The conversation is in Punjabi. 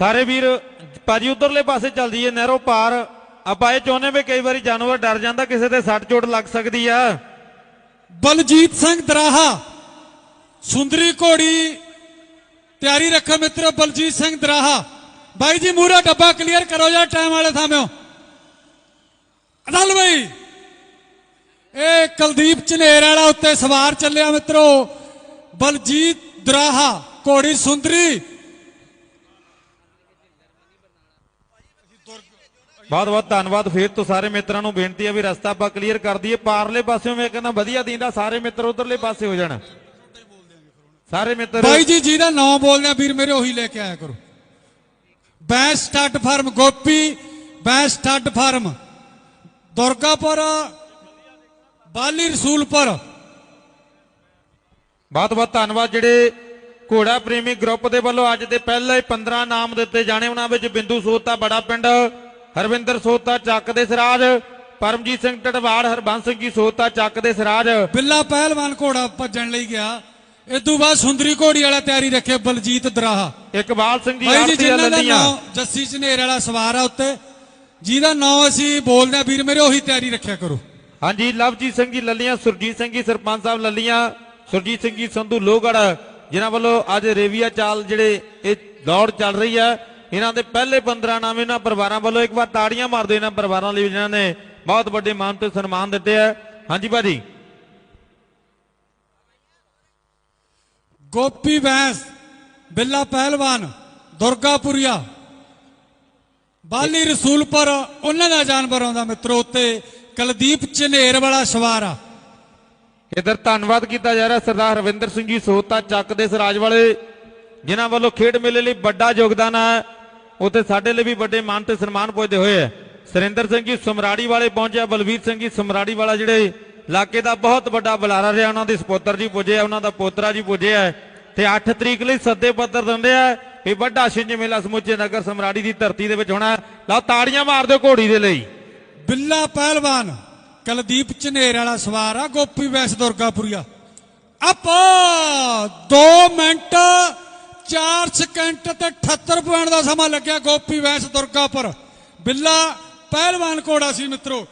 ਸਾਰੇ ਵੀਰ, ਭਾਜੀ ਉਧਰਲੇ ਪਾਸੇ ਚੱਲ ਜੀਏ ਨਹਿਰੋ ਪਾਰ। ਆਪਾਂ ਇਹ ਚਾਹੁੰਦੇ ਵੀ ਕਈ ਵਾਰੀ ਜਾਨਵਰ ਡਰ ਜਾਂਦਾ, ਕਿਸੇ ਤੇ ਸੱਟ ਚੋਟ ਲੱਗ ਸਕਦੀ ਆ। ਬਲਜੀਤ ਸਿੰਘ ਦਰਾਹਾ, ਸੁੰਦਰੀ ਘੋੜੀ, ਤਿਆਰੀ ਰੱਖੋ ਮਿੱਤਰੋ, ਬਲਜੀਤ ਸਿੰਘ ਦਰਾਹਾ। ਬਾਈ ਜੀ ਮੂਰਾ ਡੱਬਾ ਕਲੀਅਰ ਕਰੋ ਯਾਰ ਟਾਈਮ ਵਾਲੇ ਥਾਮਿਓ। ਅਦਲ ਬਈ, ਇਹ ਕੁਲਦੀਪ ਝਨੇਰ ਵਾਲਾ ਉੱਤੇ ਸਵਾਰ ਚੱਲਿਆ ਮਿੱਤਰੋ। ਬਲਜੀਤ ਦਰਾਹਾ, ਘੋੜੀ ਸੁੰਦਰੀ ਬਹੁਤ ਬਹੁਤ ਧੰਨਵਾਦ। ਫੇਰ ਤੋਂ ਸਾਰੇ ਮਿੱਤਰਾਂ ਨੂੰ ਬੇਨਤੀ ਹੈ ਵੀ ਰਸਤਾ ਆਪਾਂ ਕਲੀਅਰ ਕਰ ਦਈਏ। ਪਾਰਲੇ ਪਾਸਿਓਂ ਮੈਂ ਕਹਿੰਦਾ ਵਧੀਆ ਦੀਂਦਾ ਸਾਰੇ ਮਿੱਤਰ ਉਧਰਲੇ ਪਾਸੇ ਹੋ ਜਾਣ। ਸਾਰੇ ਮਿੱਤਰ ਬਾਈ ਜੀ ਜਿਹਦਾ ਨਾਮ ਬੋਲਦੇ ਆ ਵੀਰ ਮੇਰੇ ਉਹੀ ਲੈ ਕੇ ਆਇਆ ਕਰੋ। Bains stud farm Gopi Bains stud farm. Durgapur Bali Rasulpur. ਬਹੁਤ ਬਹੁਤ ਧੰਨਵਾਦ। ਜਿਹੜੇ ਘੋੜਾ ਪ੍ਰੇਮੀ ਗਰੁੱਪ ਦੇ ਵੱਲੋਂ ਅੱਜ ਦੇ ਪਹਿਲੇ ਹੀ 15 ਨਾਮ ਦਿੱਤੇ ਜਾਣੇ। ਉਹਨਾਂ ਵਿੱਚ ਬਿੰਦੂ ਸੋਤਾ ਬੜਾ ਪਿੰਡ ਹਰਵਿੰਦਰ ਸੋਤਾ ਚੱਕ ਦੇ ਸਿਰਾਜ ਪਰਮਜੀਤ ਸਿੰਘ ਟਟਵਾੜ ਹਰਬੰਸ ਸਿੰਘ ਜੀ ਸੋਤਾ ਚੱਕ ਦੇ ਸਿਰਾਜ। ਬਿੱਲਾ ਪਹਿਲਵਾਨ ਘੋੜਾ ਭੱਜਣ ਲਈ ਗਿਆ। ਤੋਂ ਬਾਅਦ ਸੁੰਦਰੀ ਘੋੜੀ ਵਾਲਾ ਤਿਆਰੀ ਰੱਖੇ ਬਲਜੀਤ ਦਰਾਹਾ। ਇਕਬਾਲ ਸਿੰਘ ਜੀ ਆਰਤੀ ਲੱਲੀਆਂ ਜੱਸੀ ਝਨੇਰ ਵਾਲਾ ਸਵਾਰ ਆ ਉੱਤੇ ਜਿਹਦਾ ਨਾਮ ਅਸੀਂ ਬੋਲਦੇ ਆ ਵੀਰ ਮੇਰੇ ਉਹੀ ਤਿਆਰੀ ਰੱਖਿਆ ਕਰੋ। ਹਾਂਜੀ ਲਵਜੀਤ ਸਿੰਘ ਜੀ ਲੱਲੀਆਂ ਸੁਰਜੀਤ ਸਿੰਘ ਜੀ ਸਰਪੰਚ ਸਾਹਿਬ ਲੱਲੀਆਂ ਸੁਰਜੀਤ ਸਿੰਘ ਜੀ ਸੰਧੂ ਲੋਹਗੜ ਜਿਨ੍ਹਾਂ ਵੱਲੋਂ ਅੱਜ ਰੇਵੀਆ ਚਾਲ ਜਿਹੜੇ ਇਹ ਦੌੜ ਚੱਲ ਰਹੀ ਹੈ, ਇਹਨਾਂ ਦੇ ਪਹਿਲੇ 15 ਨਾਮ ਇਹਨਾਂ ਪਰਿਵਾਰਾਂ ਵੱਲੋਂ ਇੱਕ ਵਾਰ ਤਾੜੀਆਂ ਮਾਰ ਦਿਓ ਇਹਨਾਂ ਪਰਿਵਾਰਾਂ ਲਈ ਜਿਨ੍ਹਾਂ ਨੇ ਬਹੁਤ ਵੱਡੇ ਮਾਨ ਤੇ ਸਨਮਾਨ ਦਿੱਤੇ ਹੈ। ਹਾਂਜੀ ਭਾਜੀ। ਗੋਪੀ ਬੈਂਸ, ਬਿੱਲਾ ਪਹਿਲਵਾਨ ਦੁਰਗਾਪੁਰੀਆ ਬਾਲੀ ਰਸੂਲਪੁਰ, ਉਹਨਾਂ ਦਾ ਜਾਨਵਰ ਆਉਂਦਾ ਮਿੱਤਰੋ, ਉੱਤੇ ਕੁਲਦੀਪ ਝਨੇਰ ਵਾਲਾ ਸਵਾਰ ਆ। ਇਧਰ ਧੰਨਵਾਦ ਕੀਤਾ ਜਾ ਰਿਹਾ ਸਰਦਾਰ ਰਵਿੰਦਰ ਸਿੰਘ ਜੀ ਸੋਤਾ ਚੱਕ ਦੇ ਸਰਾਜ ਵਾਲੇ, ਜਿਨ੍ਹਾਂ ਵੱਲੋਂ ਖੇਡ ਮੇਲੇ ਲਈ ਵੱਡਾ ਯੋਗਦਾਨ ਹੈ। ਉੱਥੇ ਸਾਡੇ ਲਈ ਵੀ ਵੱਡੇ ਮਾਨ ਤੇ ਸਨਮਾਨ ਪੁੱਜਦੇ ਹੋਏ ਹੈ। ਸੁਰਿੰਦਰ ਸਿੰਘ ਜੀ ਸਮਰਾੜੀ ਵਾਲੇ ਪਹੁੰਚਿਆ, ਬਲਵੀਰ ਸਿੰਘ ਜੀ ਸਮਰਾੜੀ ਵਾਲਾ ਜਿਹੜੇ ਇਲਾਕੇ ਦਾ ਬਹੁਤ ਵੱਡਾ ਬੁਲਾਰਾ ਰਿਹਾ, ਉਹਨਾਂ ਦੇ ਸਪੋਤਰ ਜੀ ਪੁੱਜੇ ਉਹਨਾਂ ਦਾ ਪੋਤਰਾ ਜੀ ਪੁੱਜੇ ਆ। ਤੇ 8 ਤਰੀਕ ਲਈ ਸੱਦੇ ਪੱਤਰ ਦਿੰਦੇ ਆ ਇਹ ਵੱਡਾ ਛਿੰਝ ਮੇਲਾ ਸਮੁੱਚੇ ਨਗਰ ਸਮਰਾੜੀ ਦੀ ਧਰਤੀ ਦੇ ਵਿੱਚ ਹੋਣਾ ਲਓ ਤਾੜੀਆਂ ਮਾਰ ਦਿਓ ਘੋੜੀ ਦੇ ਲਈ। ਬਿੱਲਾ ਪਹਿਲਵਾਨ ਕਲਦੀਪ ਚਨੇਰ ਵਾਲਾ ਸਵਾਰ ਆ, ਗੋਪੀ ਵੈਸ ਦੁਰਗਾਪੁਰੀਆ। ਅਪ 2 ਮਿੰਟ 4 ਸਕਿੰਟ ਤੇ 78 ਪੁਆਇੰਟ ਦਾ ਸਮਾਂ ਲੱਗਿਆ ਗੋਪੀ ਵੈਸ ਦੁਰਗਾਪੁਰ। ਬਿੱਲਾ, ਪਹਿਲਵਾਨ ਘੋੜਾ ਸੀ ਮਿੱਤਰੋ।